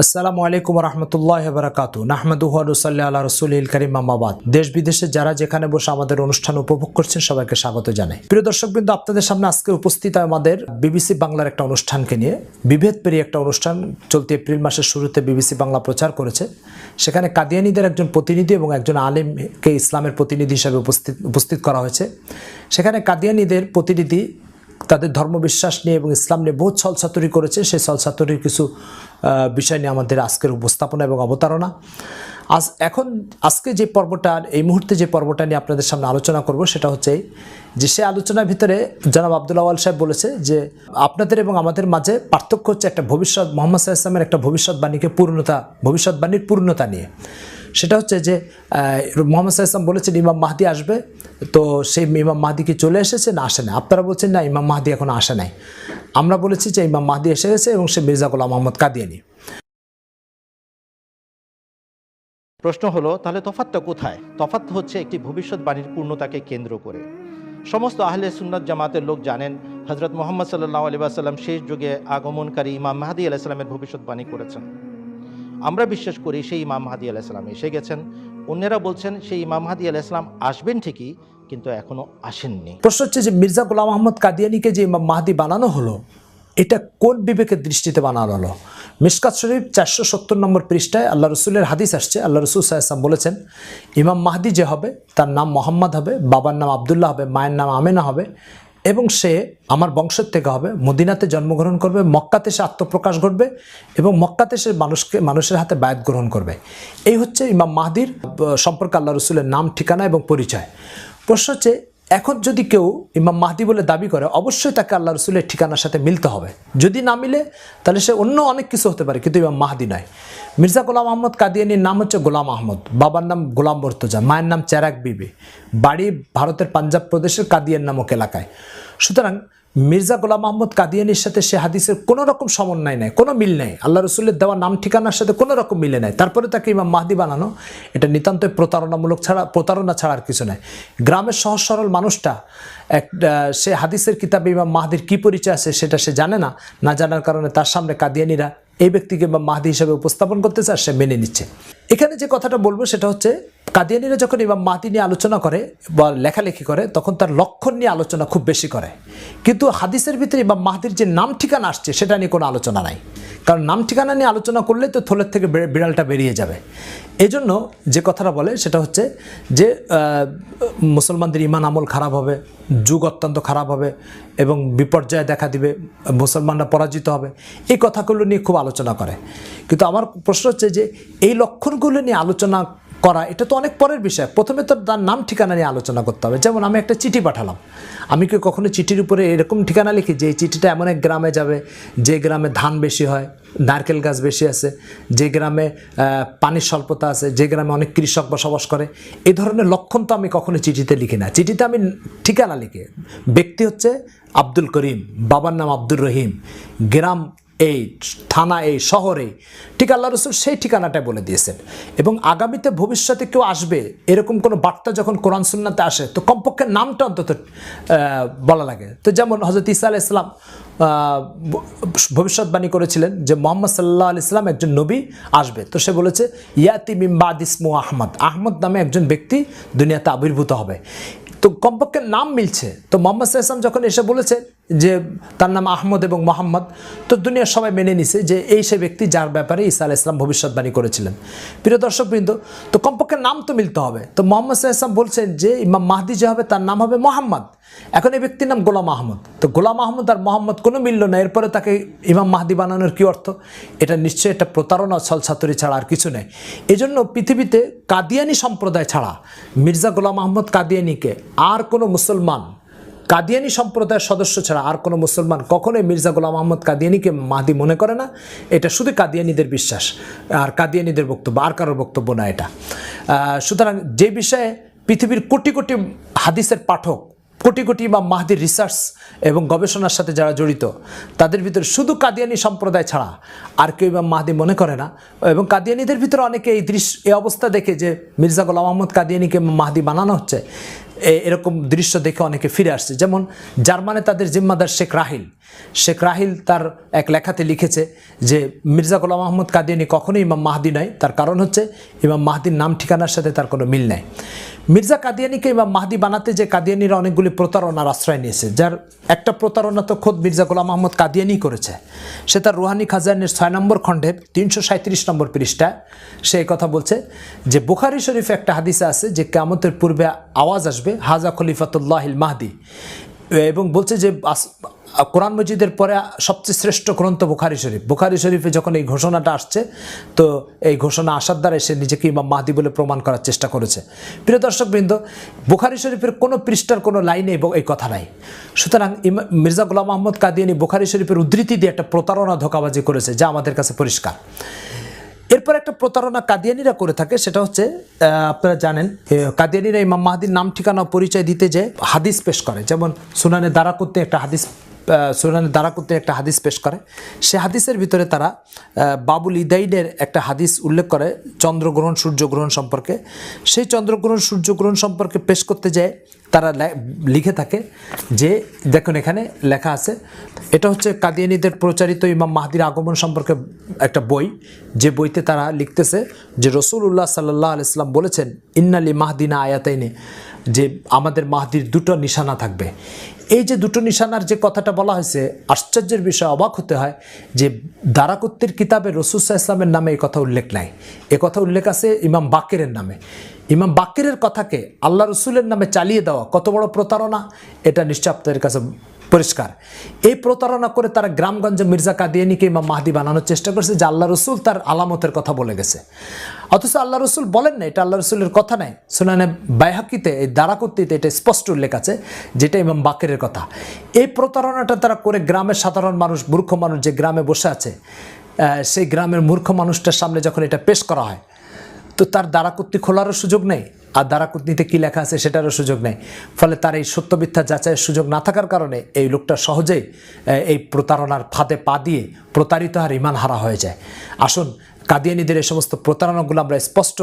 আসসালামু আলাইকুম রহমতুল্লাহ বারাকাতু নাহমদুল্লাহ আল্লাহ রসুল করিম মামাবাদ দেশ বিদেশে যারা যেখানে বসে আমাদের অনুষ্ঠান উপভোগ করছেন, সবাইকে স্বাগত জানাই। প্রিয় দর্শকবৃন্দ, আপনাদের সামনে আজকে উপস্থিত আমাদের বিবিসি বাংলার একটা অনুষ্ঠানকে নিয়ে। বিভেদ পেরিয়ে একটা অনুষ্ঠান চলতি এপ্রিল মাসের শুরুতে বিবিসি বাংলা প্রচার করেছে। সেখানে কাদিয়ানিদের একজন প্রতিনিধি এবং একজন আলিমকে ইসলামের প্রতিনিধি হিসাবে উপস্থিত উপস্থিত করা হয়েছে। সেখানে কাদিয়ানিদের প্রতিনিধি তাদের ধর্মবিশ্বাস নিয়ে এবং ইসলাম নিয়ে বহুত ছলছাতুরি করেছে সেই ছলছাতুরির কিছু বিষয় নিয়ে আমাদের আজকের উপস্থাপনা এবং অবতারণা। আজ এখন, আজকে যে পর্বটা, এই মুহূর্তে যে পর্বটা নিয়ে আপনাদের সামনে আলোচনা করব, সেটা হচ্ছে যে সে আলোচনার ভিতরে জনাব আব্দুল আওয়াল সাহেব বলেছে যে আপনাদের এবং আমাদের মাঝে পার্থক্য হচ্ছে একটা ভবিষ্যৎ, মোহাম্মদ সাহা ইসলামের একটা ভবিষ্যৎবাণীকে পূর্ণতা, ভবিষ্যৎবাণীর পূর্ণতা নিয়ে। সেটা হচ্ছে যে মোহাম্মদ সাহা ইসলাম বলেছেন ইমাম মাহদি আসবে, তো সেই ইমাম মাহদি কি চলে এসেছে? না, আসে না আপনারা বলছেন, না, ইমাম মাহদি এখন আসে নাই। আমরা বলেছি যে ইমাম মাহদি এসে গেছে এবং সে মির্জা গোলাম মোহাম্মদ কাদিয়ানি। প্রশ্ন হলো, তাহলে তফাতটা কোথায়? তফাত হচ্ছে একটি ভবিষ্যৎবাণীর পূর্ণতাকে কেন্দ্র করে। সমস্ত আহলে সুন্নাত জামাতের লোক জানেন হজরত মোহাম্মদ সাল্লাহ আলী আসাল্লাম শেষ যুগে আগমনকারী ইমাম মাহাদি আলাইসাল্লামের ভবিষ্যৎবাণী করেছেন। আমরা বিশ্বাস করি সেই ইমাম মাহাদি আলাইসাল্লাম এসে গেছেন। অন্যেরা বলছেন, সেই ইমাম মাহাদি আলাইসাল্লাম আসবেন ঠিকই, কিন্তু এখনও আসেননি। প্রশ্ন হচ্ছে যে মির্জা গোলাম মোহাম্মদ কাদিয়ানিকে যে ইমাম মাহাদি বানানো হলো, এটা কোন বিবেকের দৃষ্টিতে বানানো হলো? মিসকাত শরীফ চারশো সত্তর নম্বর পৃষ্ঠায় আল্লাহ রসুলের হাদিস আসছে। আল্লাহ রসুল সাহেসাম বলেছেন, ইমাম মাহদি যে হবে, তার নাম মোহাম্মদ হবে, বাবার নাম আবদুল্লাহ হবে, মায়ের নাম আমেনা হবে এবং সে আমার বংশের থেকে হবে, মদিনাতে জন্মগ্রহণ করবে, মক্কাতে সে আত্মপ্রকাশ ঘটবে এবং মক্কাতে সে মানুষকে, মানুষের হাতে বায়াত গ্রহণ করবে। এই হচ্ছে ইমাম মাহাদির সম্পর্কে আল্লাহ রসুলের নাম, ঠিকানা এবং পরিচয়। প্রশ্ন হচ্ছে এখন যদি কেউ ইমাম মাহদি বলে দাবি করে, অবশ্যই তাকে আল্লাহ রসুলের ঠিকানার সাথে মিলতে হবে। যদি না মিলে, তাহলে সে অন্য অনেক কিছু হতে পারে, কিন্তু ইমাম মাহদি নয়। মির্জা গোলাম আহমদ কাদিয়ানির নাম হচ্ছে গোলাম আহমদ। বাবার নাম গোলাম বর্তজা, মায়ের নাম চেরাক বিবি। বাড়ি ভারতের পাঞ্জাব প্রদেশের কাদিয়ান নামক এলাকায়। সুতরাং মির্জা গোলাম আহমদ কাদিয়ানির সাথে সে হাদিসের কোনো রকম সমন্বয় নেই, কোনো মিল নেই। আল্লাহ রসুলের দেওয়া নাম ঠিকানার সাথে কোনো রকম মিলে নেয় তারপরে তাকে ইমাম মাহদি বানানো, এটা নিতান্তই প্রতারণামূলক ছাড়া, প্রতারণা ছাড়া আর কিছু নয় গ্রামের সহজ সরল মানুষটা এক সে হাদিসের কিতাবে ইমাম মাহদির কী পরিচয় আছে সেটা সে জানে না। না জানার কারণে তার সামনে কাদিয়ানিরা এই ব্যক্তিকে ইমাম মাহদি হিসেবে উপস্থাপন করতেছে আর সে মেনে নিচ্ছে। এখানে যে কথাটা বলব সেটা হচ্ছে কাদিয়ানিরা যখন ইমাম মাহদি নিয়ে আলোচনা করে বা লেখালেখি করে, তখন তার লক্ষণ নিয়ে আলোচনা খুব বেশি করে। কিন্তু হাদিসের ভিতরে ইমাম মাহদির যে নাম ঠিকানা আসছে, সেটা নিয়ে কোনো আলোচনা নাই। কারণ নাম ঠিকানা নিয়ে আলোচনা করলে তো থলের থেকে বিড়ালটা বেরিয়ে যাবে। এজন্য যে কথাটা বলে, সেটা হচ্ছে যে মুসলমানদের ইমান আমল খারাপ হবে, যুগ অত্যন্ত খারাপ হবে এবং বিপর্যয় দেখা দিবে, মুসলমানরা পরাজিত হবে। এই কথাগুলো নিয়ে খুব আলোচনা করে। কিন্তু আমার প্রশ্ন হচ্ছে যে, এই লক্ষণগুলো নিয়ে আলোচনা করা, এটা তো অনেক পরের বিষয়। প্রথমে তো তার নাম, ঠিকানা নিয়ে আলোচনা করতে হবে। যেমন আমি একটা চিঠি পাঠালাম। আমি কি কখনো চিঠির উপরে এরকম ঠিকানা লিখি যে এই চিঠিটা এমন এক গ্রামে যাবে, যে গ্রামে ধান বেশি হয়, নারকেল গাছ বেশি আছে, যে গ্রামে পানির স্বল্পতা আছে, যে গ্রামে অনেক কৃষক বসবাস করে? এ ধরনের লক্ষণ তো আমি কখনো চিঠিতে লিখি না। চিঠিতে আমি ঠিকানা লিখি। ব্যক্তি হচ্ছে আব্দুল করিম, বাবার নাম আব্দুর রহিম। গ্রাম এই থানা, এই শহরে, ঠিক আল্লাহ রসুল সেই ঠিকানাটাই বলে দিয়েছেন। এবং আগামীতে ভবিষ্যতে কেউ আসবে, এরকম কোনো বার্তা যখন কোরআন সুন্নাতে আসে, তো কমপক্ষে নামটা অন্তত বলা লাগে। তো যেমন হজরত ইসা আলাহ ইসলাম ভবিষ্যৎবাণী করেছিলেন যে মোহাম্মদ সাল্লাহ আলি ইসলাম একজন নবী আসবে। তো সে বলেছে, ইয়াতি মিম্বাদ ইসমু আহমদ। আহমদ নামে একজন ব্যক্তি দুনিয়াতে আবির্ভূত হবে। তো কমপক্ষে নাম মিলছে। তো মোহাম্মদ সাল্লাম যখন এসে বলেছে যে তার নাম আহমদ এবং মোহাম্মদ, তো দুনিয়ার সবাই মেনে নিছে যে এই সে ব্যক্তি যার ব্যাপারে ঈসা আলাহ ইসলাম ভবিষ্যৎবাণী করেছিলেন। প্রিয় দর্শকবৃন্দ তো কমপক্ষে নাম তো মিলতে হবে। তো মোহাম্মদ সাল্লাম বলছেন যে ইমাম মাহদি যে হবে, তার নাম হবে মোহাম্মদ। এখন এই ব্যক্তির নাম গোলাম আহমদ। তো গোলাম আহমদ আর মোহাম্মদ কোনো মিলল না, এরপরে তাকে ইমাম মাহদি বানানোর কী অর্থ? এটা নিশ্চয়ই একটা প্রতারণা, ছলছাতুরি ছাড়া আর কিছু নেই। এই জন্য পৃথিবীতে কাদিয়ানি সম্প্রদায় ছাড়া মির্জা গোলাম আহমদ কাদিয়ানিকে আর কোনো মুসলমান কাদিয়ানি সম্প্রদায়ের সদস্য ছাড়া আর কোনো মুসলমান কখনোই মির্জা গোলাম আহমদ কাদিয়ানিকে মাহদি মনে করে না। এটা শুধু কাদিয়ানিদের বিশ্বাস আর কাদিয়ানিদের বক্তব্য, আর কারোর বক্তব্য না এটা। সুতরাং যে বিষয়ে পৃথিবীর কোটি কোটি হাদিসের পাঠক, কোটি কোটি বা মাহাদির রিসার্চ এবং গবেষণার সাথে যারা জড়িত, তাদের ভিতরে শুধু কাদিয়ানি সম্প্রদায় ছাড়া আর কেউ ইমাম মাহাদি মনে করে না। এবং কাদিয়ানিদের ভিতরে অনেকে এই দৃশ্য, এই অবস্থা দেখে যে মির্জা গোলাম আহমদ কাদিয়ানিকে মাহাদি বানানো হচ্ছে এরকম দৃশ্য দেখে অনেকে ফিরে আসছে। যেমন জার্মানে তাদের জিম্মাদার শেখ রাহিল। শেখ রাহিল তার এক লেখাতে লিখেছে যে, মির্জা গোলাম আহমদ কাদিয়ানি কখনোই ইমাম মাহাদি নয় তার কারণ হচ্ছে, ইমাম মাহাদির নাম ঠিকানার সাথে তার কোনো মিল নাই। মির্জা কাদিয়ানিকে ইমাম মাহাদি বানাতে যে কাদিয়ানিরা অনেকগুলি প্রতারণার আশ্রয় নিয়েছে, যার একটা প্রতারণা তো খোদ মির্জা গোলাম আহমদ কাদিয়ানি করেছে। সে তার রুহানি খাজানের ছয় নম্বর খণ্ডের তিনশো সাঁত্রিশ নম্বর পৃষ্ঠায় সে কথা বলছে যে, বুখারি শরীফে একটা হাদিসে আছে যে কেমতের পূর্বে আওয়াজ আসবে হাজা খলিফাতুল্লাহিল মাহদি। এবং বলছে যে কোরআন মজিদের পরে সবচেয়ে শ্রেষ্ঠ গ্রন্থ বুখারি শরীফ। বুখারি শরীফে যখন এই ঘোষণাটা আসছে, তো এই ঘোষণা আসার দ্বারা সে নিজেকে ইমাম মাহদি বলে প্রমাণ করার চেষ্টা করেছে। প্রিয় দর্শকবৃন্দ, বুখারি শরীফের কোনো পৃষ্ঠার কোনো লাইনে এই কথা নাই। সুতরাং মির্জা গোলাম আহমদ কাদিয়ানি বুখারি শরীফের উদ্ধৃতি দিয়ে একটা প্রতারণা ধোকাবাজি করেছে, যা আমাদের কাছে পরিষ্কার। এরপর একটা প্রতারণা কাদিয়ানিরা করে থাকে, সেটা হচ্ছে আপনারা জানেন কাদিয়ানিরা ইমাম মাহাদির নাম ঠিকানা পরিচয় দিতে যে হাদিস পেশ করে। যেমন সুনানে করতে একটা হাদিস সুনানে দ্বারা করতে একটা হাদিস পেশ করে। সে হাদিসের ভিতরে তারা বাবুল ইদাইনের একটা হাদিস উল্লেখ করে চন্দ্রগ্রহণ, সূর্যগ্রহণ সম্পর্কে। সেই চন্দ্রগ্রহণ, সূর্যগ্রহণ সম্পর্কে পেশ করতে যায় তারা লিখে থাকে যে, দেখুন এখানে লেখা আছে, এটা হচ্ছে কাদিয়ানিদের প্রচারিত ইমাম মাহাদির আগমন সম্পর্কে একটা বই। যে বইতে তারা লিখতেছে যে রসুল্লাহ সাল্লাহ আলাইসলাম বলেছেন, ইন্নালি মাহদিনা আয়াতাইনে যে আমাদের মাহদির দুটো নিশানা থাকবে। এই যে দুটো নিশানার যে কথাটা বলা হয়েছে, আশ্চর্যের বিষয়, অবাক হতে হয় যে দারাকত্তির কিতাবে রসুসা ইসলামের নামে এই কথা উল্লেখ নাই। এ কথা উল্লেখ আছে ইমাম বাকেরের নামে। ইমাম বাকেরের কথাকে আল্লাহ রসুলের নামে চালিয়ে দেওয়া কত বড় প্রতারণা, এটা নিশ্চয় আপনাদের কাছে পরিষ্কার। এই প্রতারণা করে তারা গ্রামগঞ্জে মির্জা কাদিয়ানিকে ইমাম মাহাদি বানানোর চেষ্টা করছে, যে আল্লাহ রসুল তার আলামতের কথা বলে গেছে। অথচ আল্লাহ রসুল বলেন না, এটা আল্লাহ রসুলের কথা নাই। সুনানে বাইহাকিতে, এই দ্বারাকর্তিতে এটা স্পষ্ট উল্লেখ আছে, যেটা ইমাম বাকেরের কথা। এই প্রতারণাটা তারা করে গ্রামের সাধারণ মানুষ, মূর্খ মানুষ যে গ্রামে বসে আছে সেই গ্রামের মূর্খ মানুষটার সামনে যখন এটা পেশ করা হয়, তো তার দ্বারাকুত্তি খোলারও সুযোগ নেই। আর দ্বারাকুত্তিতে কী লেখা আছে সেটারও সুযোগ নেই। ফলে তার এই সত্য মিথ্যা যাচাইয়ের সুযোগ না থাকার কারণে এই লোকটা সহজেই এই প্রতারণার ফাঁদে পা দিয়ে প্রতারিত আর ইমান হারা হয়ে যায়। আসুন, কাদিয়ানিদের এই সমস্ত প্রতারণাগুলো আমরা স্পষ্ট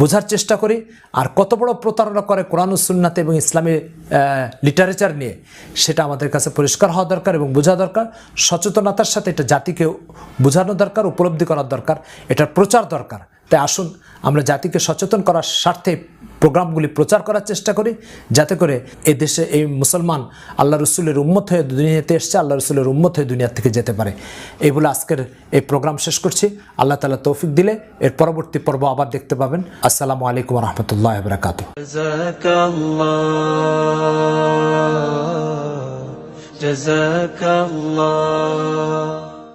বোঝার চেষ্টা করি। আর কত বড় প্রতারণা করে কোরআন সুন্নাতে এবং ইসলামী লিটারেচার নিয়ে, সেটা আমাদের কাছে পরিষ্কার হওয়া দরকার এবং বোঝা দরকার। সচেতনতার সাথে এটা জাতিকে বোঝানো দরকার, উপলব্ধি করার দরকার, এটার প্রচার দরকার। তাই আসুন আমরা জাতিকে সচেতন করার স্বার্থে প্রোগ্রামগুলি প্রচার করার চেষ্টা করি যাতে করে এই দেশে এই মুসলমান আল্লাহ রসুলের উম্মত হয়ে দুনিয়াতে এসছে আল্লাহ রসুলের উম্মত হয়ে দুনিয়া থেকে যেতে পারে এই বলে আজকের এই প্রোগ্রাম শেষ করছি আল্লাহ তালা তৌফিক দিলে এর পরবর্তী পর্ব আবার দেখতে পাবেন আসসালামু আলাইকুম রহমতুল্লাহ বরাকাতু جزاك الله جزاك الله